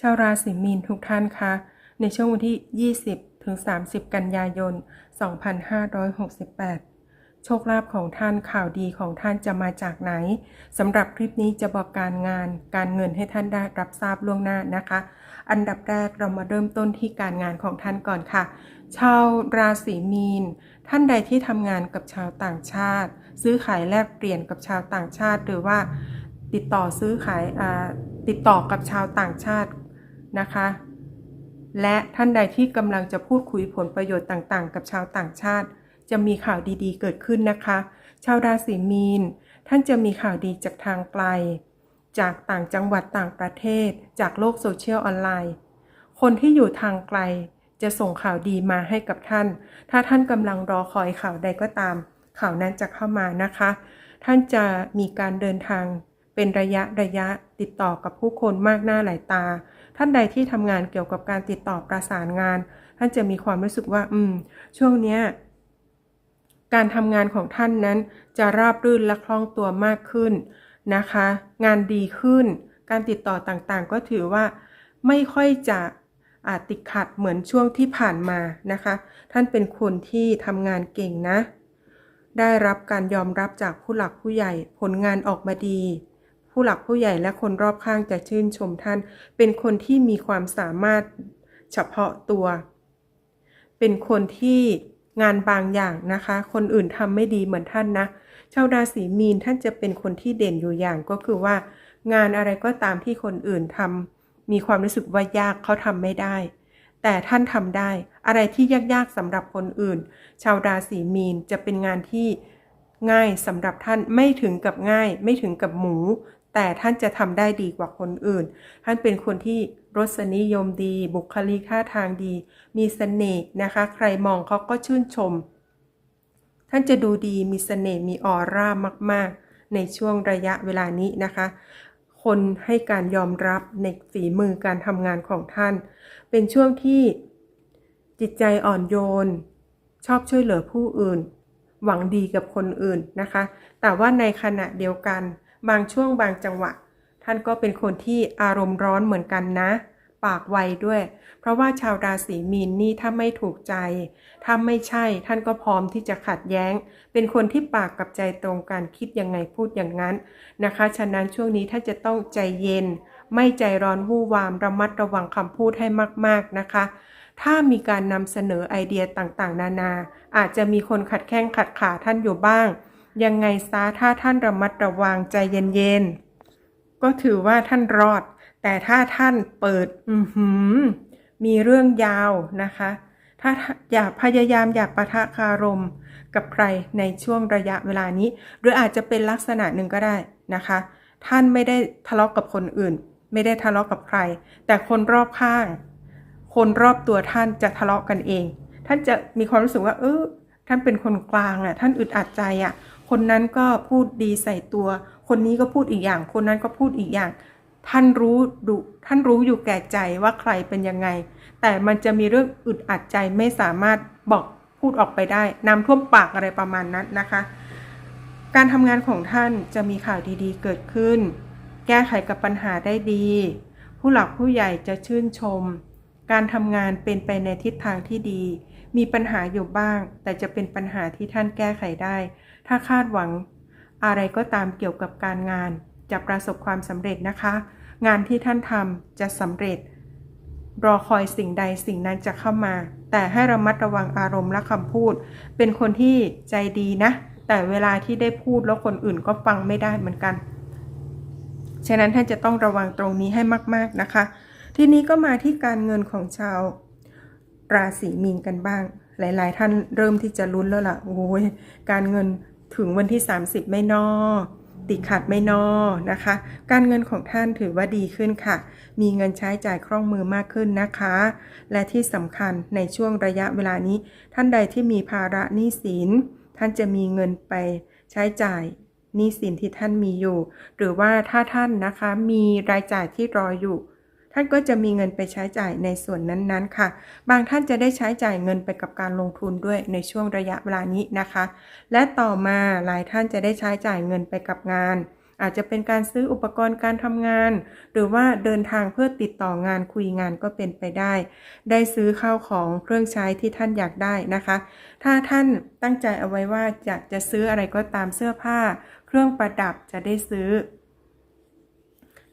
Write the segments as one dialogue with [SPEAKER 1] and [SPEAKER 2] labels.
[SPEAKER 1] ชาวราศีมีนทุกท่านคะในช่วงวันที่ 20 ถึง 30 กันยายน 2568 โชคลาภของท่านข่าวดีของท่านจะมาจากไหนสำหรับคลิปนี้จะบอกการงาน การเงินให้ท่านได้รับทราบล่วงหน้านะคะ อันดับแรกเรามาเริ่มต้นที่การงานของท่านก่อนค่ะ ชาวราศีมีน ท่านใดที่ทำงานกับชาวต่างชาติ ซื้อขายแลกเปลี่ยนกับชาวต่างชาติ หรือว่าติดต่อซื้อขายติดต่อกับชาวต่างชาติ นะคะ และท่านใดที่กำลังจะพูดคุยผลประโยชน์ต่างๆ กับชาวต่างชาติ จะมีข่าวดีๆ เกิดขึ้นนะคะ ชาวราศีมีน ท่านจะมีข่าวดีจากทางไกล จากต่างจังหวัดต่างประเทศ จากโลกโซเชียลออนไลน์ คนที่อยู่ทางไกลจะส่งข่าวดีมาให้กับท่าน ถ้าท่านกำลังรอคอยข่าวใดก็ตาม ข่าวนั้นจะเข้ามานะคะ ท่านจะมีการเดินทาง เป็นระยะระยะติดต่อกับผู้คนมากหน้าหลายตา ท่านใดที่ทำงานเกี่ยวกับการติดต่อประสานงาน ท่านจะมีความรู้สึกว่า อืม ช่วงเนี้ยการทำงานของท่านนั้นจะราบรื่นและคล่องตัวมากขึ้นนะคะ งานดีขึ้น การติดต่อต่างๆ ก็ถือว่าไม่ค่อยจะอาจติดขัดเหมือนช่วงที่ผ่านมานะคะ ท่านเป็นคนที่ทำงานเก่งนะ ได้รับการยอมรับจากผู้หลักผู้ใหญ่ผลงานออกมาดี ผู้หลักผู้ใหญ่และคนรอบข้างจะชื่นชมท่าน เป็นคนที่มีความสามารถเฉพาะตัว เป็นคนที่งานบางอย่างนะคะ คนอื่นทำไม่ดีเหมือนท่านนะชาวราศีมีนท่านจะเป็นคนที่เด่นอยู่อย่างก็คือว่า งานอะไรก็ตามที่คนอื่นทำมีความรู้สึกว่ายากเขาทำไม่ได้ แต่ท่านทำได้ อะไรที่ยากๆสำหรับคนอื่น ชาวราศีมีนจะเป็นงานที่ง่ายสำหรับท่านไม่ถึงกับง่าย ไม่ถึงกับหมู แต่ท่านจะทำได้ดีกว่าคนอื่น ท่านเป็นคนที่รสนิยมดี บุคลิกท่าทางดี มีเสน่ห์นะคะ ใครมองเขาก็ชื่นชม ท่านจะดูดีมีเสน่ห์มีออร่ามาก ๆ ในช่วงระยะเวลานี้นะคะ คนให้การยอมรับในฝีมือการทำงานของท่าน เป็นช่วงที่จิตใจอ่อนโยน ชอบช่วยเหลือผู้อื่น หวังดีกับคนอื่นนะคะ แต่ว่าในขณะเดียวกัน บางช่วงบางจังหวะ ท่านก็เป็นคนที่อารมณ์ร้อนเหมือนกันนะ ปากไวด้วย เพราะว่าชาวราศีมีนนี่ถ้าไม่ถูกใจ ถ้าไม่ใช่ท่านก็พร้อมที่จะขัดแย้ง เป็นคนที่ปากกับใจตรงกันคิดยังไงพูดอย่างนั้นนะคะ ฉะนั้นช่วงนี้ท่านจะต้องใจเย็น ไม่ใจร้อนวู่วามระมัดระวังคำพูดให้มาก ๆนะคะถ้ามีการนำเสนอไอเดียต่างๆ นานา อาจจะมีคนขัดแข้งขัดขาท่านอยู่บ้าง ยังไงซะถ้าท่านระมัดระวังใจเย็นๆ ก็ถือว่าท่านรอด แต่ถ้าท่านเปิด อือหือมีเรื่องยาวนะคะ ถ้าอย่าพยายามอย่าปะทะคารมกับใครในช่วงระยะเวลานี้ หรืออาจจะเป็นลักษณะหนึ่งก็ได้นะคะ ท่านไม่ได้ทะเลาะกกับคนอื่น ไม่ได้ทะเลาะกกับใคร แต่คนรอบข้าง คนรอบตัวท่านจะทะเลาะกันเอง ท่านจะมีความรู้สึกว่า เออท่านเป็นคนกลางอะ ท่านอึดอัดใจอะ คนนั้นก็พูดดีใส่ตัว คนนี้ก็พูดอีกอย่าง คนนั้นก็พูดอีกอย่าง ท่านรู้ดูท่านรู้อยู่แก่ใจว่าใครเป็นยังไง แต่มันจะมีเรื่องอึดอัดใจไม่สามารถบอกพูดออกไปได้น้ำท่วมปากอะไรประมาณนั้นนะคะ การทำงานของท่านจะมีข่าวดีๆเกิดขึ้น แก้ไขกับปัญหาได้ดี ผู้หลักผู้ใหญ่จะชื่นชม การทำงานเป็นไปในทิศทางที่ดี มีปัญหาอยู่บ้าง แต่จะเป็นปัญหาที่ท่านแก้ไขได้ ถ้าคาดหวัง อะไรก็ตามเกี่ยวกับการงาน จะประสบความสำเร็จนะคะ งานที่ท่านทำจะสำเร็จ รอคอยสิ่งใดสิ่งนั้นจะเข้ามา แต่ให้ระมัดระวังอารมณ์และคำพูด เป็นคนที่ใจดีนะ แต่เวลาที่ได้พูดแล้วคนอื่นก็ฟังไม่ได้เหมือนกัน ฉะนั้นท่านจะต้องระวังตรงนี้ให้มาก ๆนะคะ ทีนี้ก็มาที่การเงินของชาวราศีมีนกันบ้าง หลาย ๆ ท่านเริ่มที่จะลุ้นแล้วล่ะโอ้ยการเงิน ถึงวันที่ 30 ไม่นอติดขัดไม่นอนะคะ การเงินของท่านถือว่าดีขึ้นค่ะ มีเงินใช้จ่ายคล่องมือมากขึ้นนะคะ และที่สำคัญในช่วงระยะเวลานี้ ท่านใดที่มีภาระหนี้สิน ท่านจะมีเงินไปใช้จ่ายหนี้สินที่ท่านมีอยู่ หรือว่าถ้าท่านนะคะมีรายจ่ายที่รออยู่ ท่านก็จะมีเงินไปใช้จ่ายในส่วนนั้นๆค่ะ บางท่านจะได้ใช้จ่ายเงินไปกับการลงทุนด้วยในช่วงระยะเวลานี้นะคะ และต่อมาหลายท่านจะได้ใช้จ่ายเงินไปกับงาน อาจจะเป็นการซื้ออุปกรณ์การทำงาน หรือว่าเดินทางเพื่อติดต่องานคุยงานก็เป็นไปได้ ได้ซื้อข้าวของเครื่องใช้ที่ท่านอยากได้นะคะ ถ้าท่านตั้งใจเอาไว้ว่าอยากจะซื้ออะไรก็ตามเสื้อผ้า เครื่องประดับจะได้ซื้อ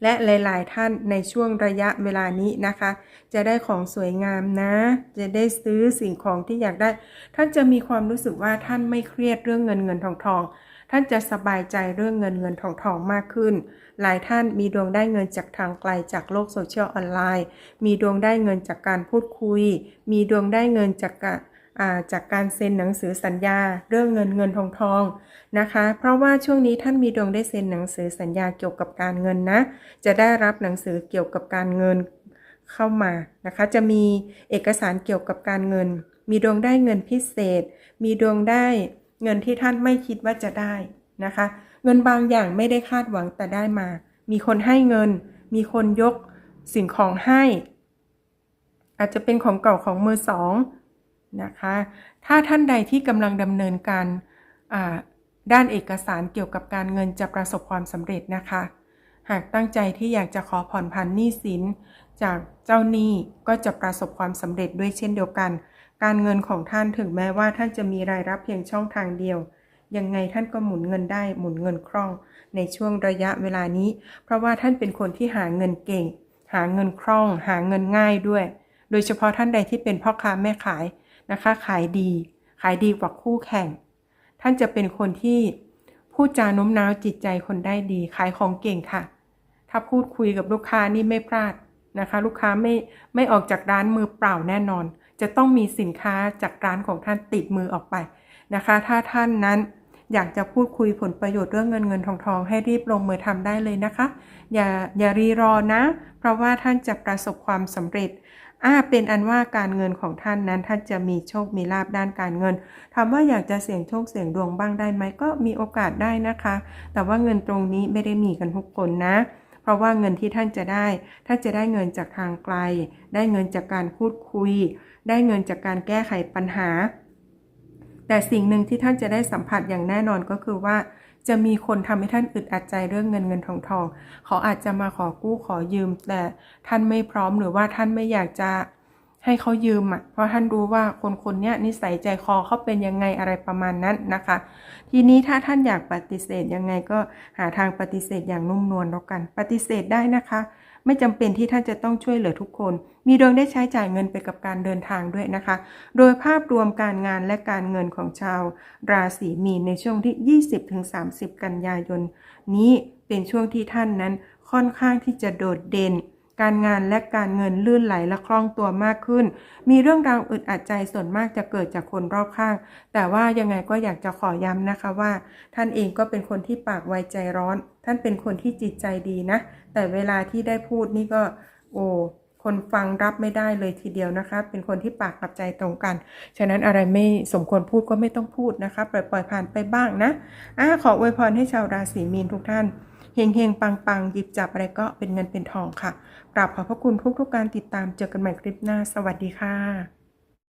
[SPEAKER 1] และหลาย ๆ ท่านในช่วงระยะเวลานี้นะคะ จะได้ของสวยงามนะ จะได้ซื้อสิ่งของที่อยากได้ ท่านจะมีความรู้สึกว่าท่านไม่เครียดเรื่องเงินเงินทองทองท่านจะสบายใจเรื่องเงินเงินทองทองมากขึ้น หลายท่านมีดวงได้เงินจากทางไกลจากโลกโซเชียลออนไลน์ มีดวงได้เงินจากการพูดคุย มีดวงได้เงินจากการ จากการเซ็นหนังสือสัญญา เรื่องเงินเงินทองทองนะคะ เพราะว่าช่วงนี้ท่านมีดวงได้เซ็นหนังสือสัญญาเกี่ยวกับการเงินนะ จะได้รับหนังสือเกี่ยวกับการเงินเข้ามานะคะ จะมีเอกสารเกี่ยวกับการเงิน มีดวงได้เงินพิเศษ มีดวงได้เงินที่ท่านไม่คิดว่าจะได้นะคะ เงินบางอย่างไม่ได้คาดหวังแต่ได้มา มีคนให้เงิน มีคนยกสิ่งของให้ อาจจะเป็นของเก่าของมือสอง นะคะ ถ้าท่านใดที่กำลังดำเนินการด้านเอกสารเกี่ยวกับการเงินจะประสบความสำเร็จนะคะ หากตั้งใจที่อยากจะขอผ่อนผันหนี้สิน จากเจ้าหนี้ก็จะประสบความสำเร็จด้วยเช่นเดียวกัน การเงินของท่านถึงแม้ว่าท่านจะมีรายรับเพียงช่องทางเดียว ยังไงท่านก็หมุนเงินได้หมุนเงินคล่อง ในช่วงระยะเวลานี้ เพราะว่าท่านเป็นคนที่หาเงินเก่ง หาเงินคล่อง หาเงินง่ายด้วย โดยเฉพาะท่านใดที่เป็นพ่อค้าแม่ขาย นะคะ ขายดี ขายดีกว่าคู่แข่ง ท่านจะเป็นคนที่พูดจาโน้มน้าวจิตใจคนได้ดี ขายของเก่งค่ะ ถ้าพูดคุยกับลูกค้านี่ไม่พลาดนะคะ ลูกค้าไม่ไม่ออกจากร้านมือเปล่าแน่นอน จะต้องมีสินค้าจากร้านของท่านติดมือออกไปนะคะ ถ้าท่านนั้นอยากจะพูดคุยผลประโยชน์เรื่องเงินเงินทองทองให้รีบลงมือทำได้เลยนะคะ อย่าอย่ารีรอนะ เพราะว่าท่านจะประสบความสำเร็จ อ่าเป็นอันว่าการเงินของท่านนั้นท่านจะมีโชคมีลาบด้านการเงินถามว่าอยากจะเสี่ยงโชคเสี่ยงดวงบ้างได้ไหมก็มีโอกาสได้นะคะ แต่ว่าเงินตรงนี้ไม่ได้มีกันทุกคนนะ เพราะว่าเงินที่ท่านจะได้ท่านจะได้เงินจากทางไกล ได้เงินจากการพูดคุย ได้เงินจากการแก้ไขปัญหา แต่สิ่งหนึ่งที่ท่านจะได้สัมผัสอย่างแน่นอนก็คือว่า จะมีคนทำให้ท่านอึดอัดใจเรื่องเงินเงินทองทองเขาอาจจะมาขอกู้ขอยืม แต่ท่านไม่พร้อมหรือว่าท่านไม่อยากจะให้เขายืมอะเพราะท่านรู้ว่าคนคนนี้นิสัยใจคอเขาเป็นยังไงอะไรประมาณนั้นนะคะ ทีนี้ถ้าท่านอยากปฏิเสธยังไงก็หาทางปฏิเสธอย่างนุ่มนวลแล้วกัน ปฏิเสธได้นะคะ ไม่จำเป็นที่ท่านจะต้องช่วยเหลือทุกคน มีดวงได้ใช้จ่ายเงินไปกับการเดินทางด้วยนะคะ โดยภาพรวมการงานและการเงินของชาว ราศีมีนในช่วงที่ 20-30 กันยายน นี้เป็นช่วงที่ท่านนั้นค่อนข้างที่จะโดดเด่น การงานและการเงินลื่นไหลและคล่องตัวมากขึ้น มีเรื่องราวอึดอัดใจส่วนมากจะเกิดจากคนรอบข้าง แต่ว่ายังไงก็อยากจะขอย้ำนะคะว่า ท่านเองก็เป็นคนที่ปากไวใจร้อน ท่านเป็นคนที่จิตใจดีนะ แต่เวลาที่ได้พูดนี่ก็ โอ้คนฟังรับไม่ได้เลยทีเดียวนะคะ เป็นคนที่ปากกับใจตรงกัน ฉะนั้นอะไรไม่สมควรพูดก็ไม่ต้องพูดนะคะ ปล่อยปล่อยผ่านไปบ้างนะอ่าขออวยพรให้ชาวราศีมีนทุกท่าน เฮงเฮงปังปังหยิบจับอะไรก็เป็นเงินเป็นทองค่ะกราบขอบพระคุณทุกทุกการติดตามเจอกันใหม่คลิปหน้า สวัสดีค่ะ